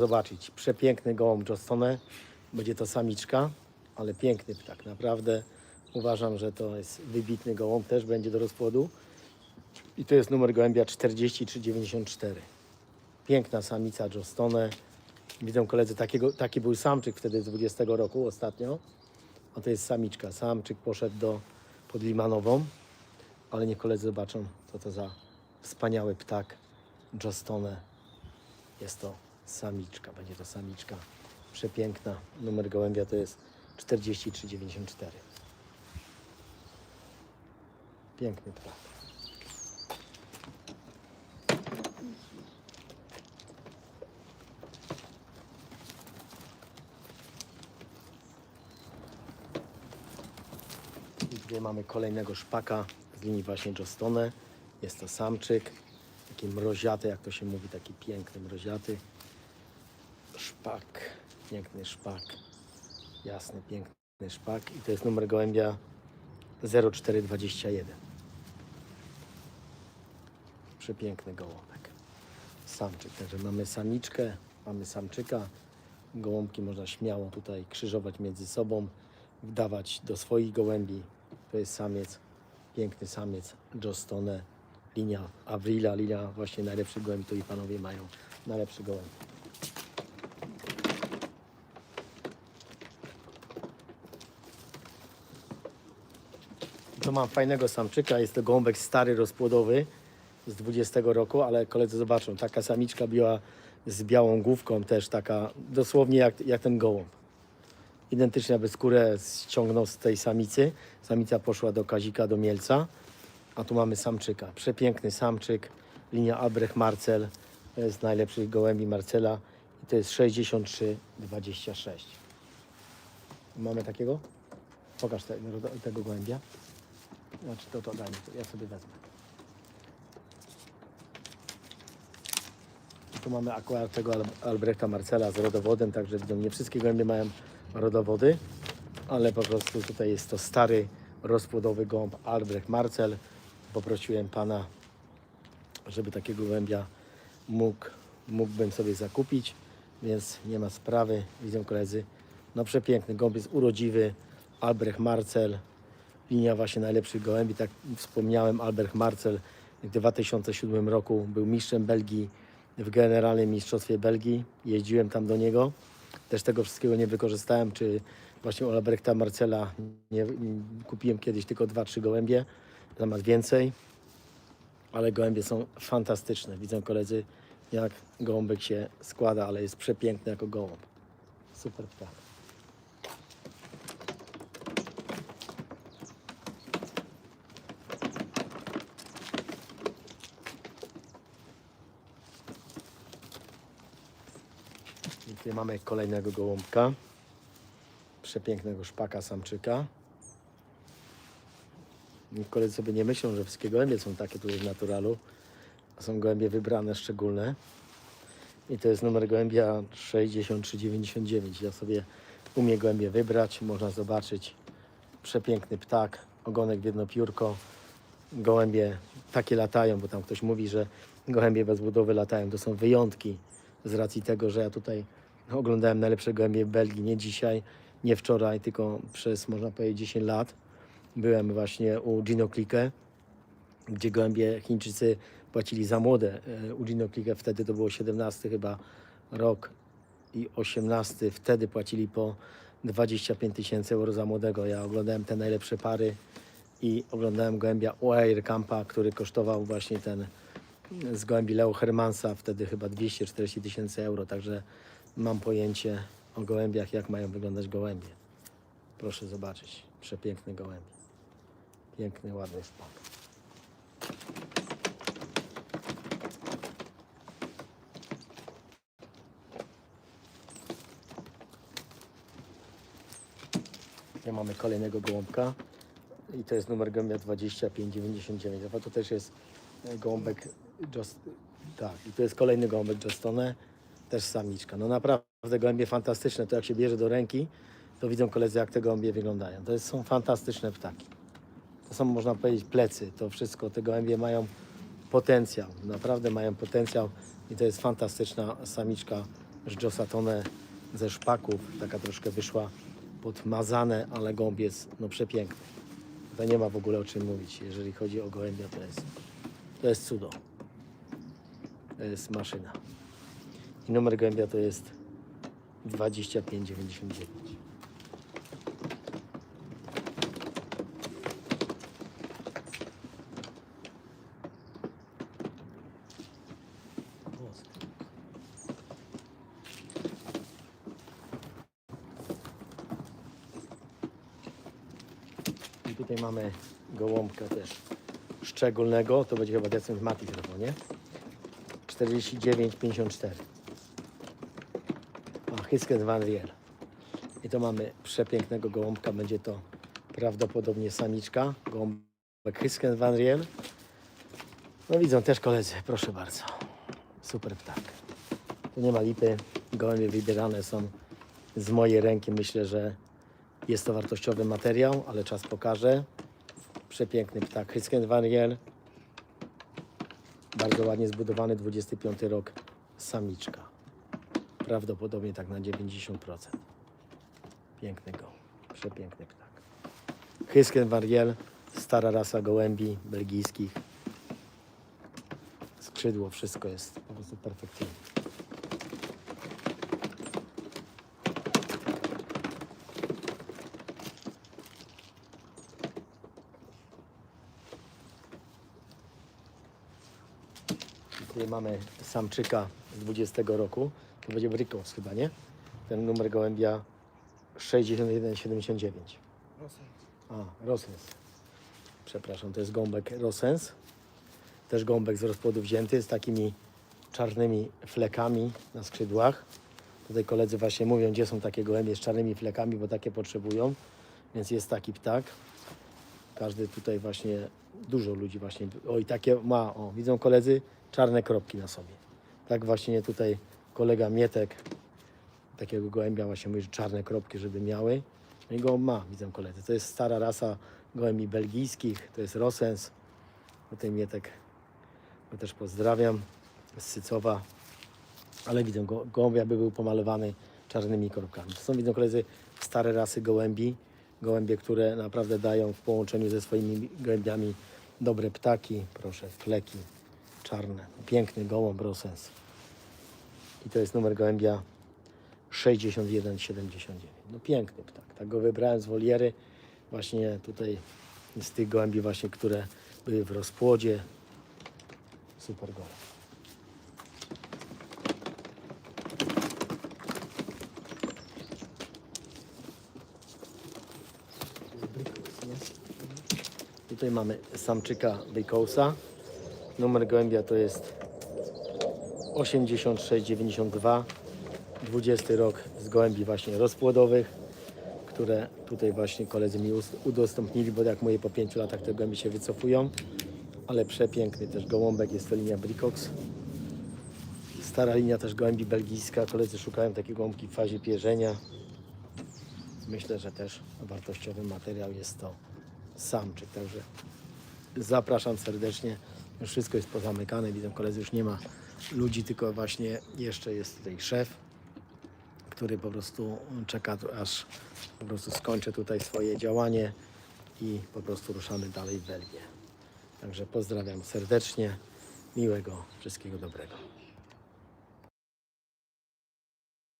zobaczyć. Przepiękny gołąb Jostone. Będzie to samiczka, ale piękny ptak. Naprawdę uważam, że to jest wybitny gołąb. Też będzie do rozpłodu. I to jest numer gołębia 4394. Piękna samica Jostone. Widzę koledzy, takiego, taki był samczyk wtedy z 20 roku ostatnio. A to jest samiczka. Samczyk poszedł do pod Limanową. Ale niech koledzy zobaczą, co to za wspaniały ptak Jostone. Jest to samiczka, będzie to samiczka przepiękna. Numer gołębia to jest 4394. Piękny ptak. I tutaj mamy kolejnego szpaka z linii właśnie Jostone. Jest to samczyk, taki mroziaty, jak to się mówi, taki piękny mroziaty. Szpak, piękny szpak, jasny, piękny szpak. I to jest numer gołębia 0421. Przepiękny gołąbek. Samczyk, także mamy samiczkę, mamy samczyka. Gołąbki można śmiało tutaj krzyżować między sobą, wdawać do swoich gołębi. To jest samiec, piękny samiec, Jostone, linia Avrila, linia właśnie najlepszych gołębi, to i panowie mają najlepszy gołębi. Mam fajnego samczyka, jest to gołąbek stary, rozpłodowy z 20 roku, ale koledzy zobaczą, taka samiczka biła z białą główką też taka, dosłownie jak, jak ten gołąb. Identycznie aby skórę ściągnął z tej samicy. Samica poszła do Kazika, do Mielca, a tu mamy samczyka. Przepiękny samczyk, linia Albrecht Marcel, to jest najlepszych gołębi Marcela i to jest 63,26. Mamy takiego? Pokaż te, tego gołębia. Znaczy to, to daj mi, to ja sobie wezmę. Tu mamy akurat tego Al- Albrechta Marcela z rodowodem, także nie wszystkie gołębie mają rodowody, ale po prostu tutaj jest to stary, rozpłodowy gołąb Albrecht Marcel. Poprosiłem pana, żeby takiego gołębia mógł, mógłbym sobie zakupić, więc nie ma sprawy. Widzą koledzy, no przepiękny gołąb jest urodziwy, Albrecht Marcel, linia właśnie najlepszych gołębi. Tak wspomniałem, Albert Marcel w 2007 roku był mistrzem Belgii w Generalnym Mistrzostwie Belgii. Jeździłem tam do niego. Też tego wszystkiego nie wykorzystałem, czy właśnie Albrechta Marcela nie, kupiłem kiedyś tylko 2-3 gołębie, zamiast więcej. Ale gołębie są fantastyczne. Widzą koledzy, jak gołąbek się składa, ale jest przepiękny jako gołąb. Super ptak. Tutaj mamy kolejnego gołąbka. Przepięknego szpaka samczyka. I koledzy sobie nie myślą, że wszystkie gołębie są takie tutaj w naturalu. Są gołębie wybrane, szczególne. I to jest numer gołębia 6399. Ja sobie umiem gołębie wybrać. Można zobaczyć. Przepiękny ptak. Ogonek w jedno piórko. Gołębie takie latają, bo tam ktoś mówi, że gołębie bez budowy latają. To są wyjątki z racji tego, że ja tutaj oglądałem najlepsze gołębie w Belgii, nie dzisiaj, nie wczoraj, tylko przez, można powiedzieć, 10 lat. Byłem właśnie u Gino Clique, gdzie gołębie Chińczycy płacili za młode. E, U Gino Clique wtedy to było 17 chyba rok i 18. Wtedy płacili po 25 tysięcy euro za młodego. Ja oglądałem te najlepsze pary i oglądałem gołębia Air Campa, który kosztował właśnie ten z gołębi Leo Hermansa, wtedy chyba 240 tysięcy euro, także mam pojęcie o gołębiach, jak mają wyglądać gołębie. Proszę zobaczyć, przepiękny gołębie. Piękny, ładny szpak. Ja mamy kolejnego gołąbka i to jest numer gołębia 2599. A to też jest e, gołąbek Just, tak, i to jest kolejny gołąbek Justone, też samiczka. No naprawdę gołębie fantastyczne. To jak się bierze do ręki, to widzą koledzy, jak te gołębie wyglądają. To jest, są fantastyczne ptaki. To są, można powiedzieć, plecy. To wszystko, te gołębie mają potencjał. Naprawdę mają potencjał i to jest fantastyczna samiczka z Josatone ze szpaków. Taka troszkę wyszła podmazane, ale gołąb jest no, przepiękny. To nie ma w ogóle o czym mówić. Jeżeli chodzi o gołębia, to jest, to jest cudo. Jest maszyna. I numer gołębia to jest 2599. I tutaj mamy gołąbka też szczególnego. To będzie chyba decent Mati chyba, nie? 49,54. A, Hysken Van Riel. I to mamy przepięknego gołąbka. Będzie to prawdopodobnie samiczka. Gołąbek Hysken Van Riel. No widzą też koledzy, proszę bardzo. Super ptak. Tu nie ma lipy. Gołębie wybierane są z mojej ręki. Myślę, że jest to wartościowy materiał, ale czas pokaże. Przepiękny ptak. Hysken Van Riel. Bardzo ładnie zbudowany, 25 rok, samiczka. Prawdopodobnie tak na 90%. Piękny go, przepiękny ptak. Hysken Variel, stara rasa gołębi belgijskich. Skrzydło, wszystko jest po prostu perfekcyjne. Tutaj mamy samczyka z 20 roku. To będzie Brykos chyba, nie? Ten numer gołębia 6179. A, Rosens. Przepraszam, to jest gąbek Rosens. Też gąbek z rozpłodu wzięty z takimi czarnymi flekami na skrzydłach. Tutaj koledzy właśnie mówią, gdzie są takie gołębie z czarnymi flekami, bo takie potrzebują. Więc jest taki ptak. Każdy tutaj właśnie, dużo ludzi właśnie, oj takie ma, o widzą koledzy, czarne kropki na sobie. Tak właśnie tutaj kolega Mietek, takiego gołębia właśnie mówi, że czarne kropki, żeby miały. No i go ma, widzą koledzy. To jest stara rasa gołębi belgijskich, to jest Rosens. Tutaj Mietek, go też pozdrawiam, z Sycowa. Ale widzą, go, gołąbia by był pomalowany czarnymi kropkami. To są, widzą koledzy, stare rasy gołębi. Gołębie, które naprawdę dają w połączeniu ze swoimi gołębiami dobre ptaki. Proszę, fleki Piękny gołąb Rosens. I to jest numer gołębia 6179. No piękny ptak. Tak go wybrałem z woliery. Właśnie tutaj z tych gołębi właśnie, które były w rozpłodzie. Super gołąb. Tutaj mamy samczyka Bejkousa. Numer gołębia to jest 8692. 20 rok z gołębi właśnie rozpłodowych, które tutaj właśnie koledzy mi udostępnili, bo jak mówię, po 5 latach te gołębie się wycofują. Ale przepiękny też gołąbek, jest to linia Bricox. Stara linia też gołębi belgijska. Koledzy szukają takiej gołąbki w fazie pierzenia. Myślę, że też wartościowy materiał jest to samczyk. Także zapraszam serdecznie. Już wszystko jest pozamykane. Widzę, koledzy już nie ma ludzi, tylko właśnie jeszcze jest tutaj szef, który po prostu czeka, aż po prostu skończę tutaj swoje działanie i po prostu ruszamy dalej w Belgię. Także pozdrawiam serdecznie. Miłego, wszystkiego dobrego.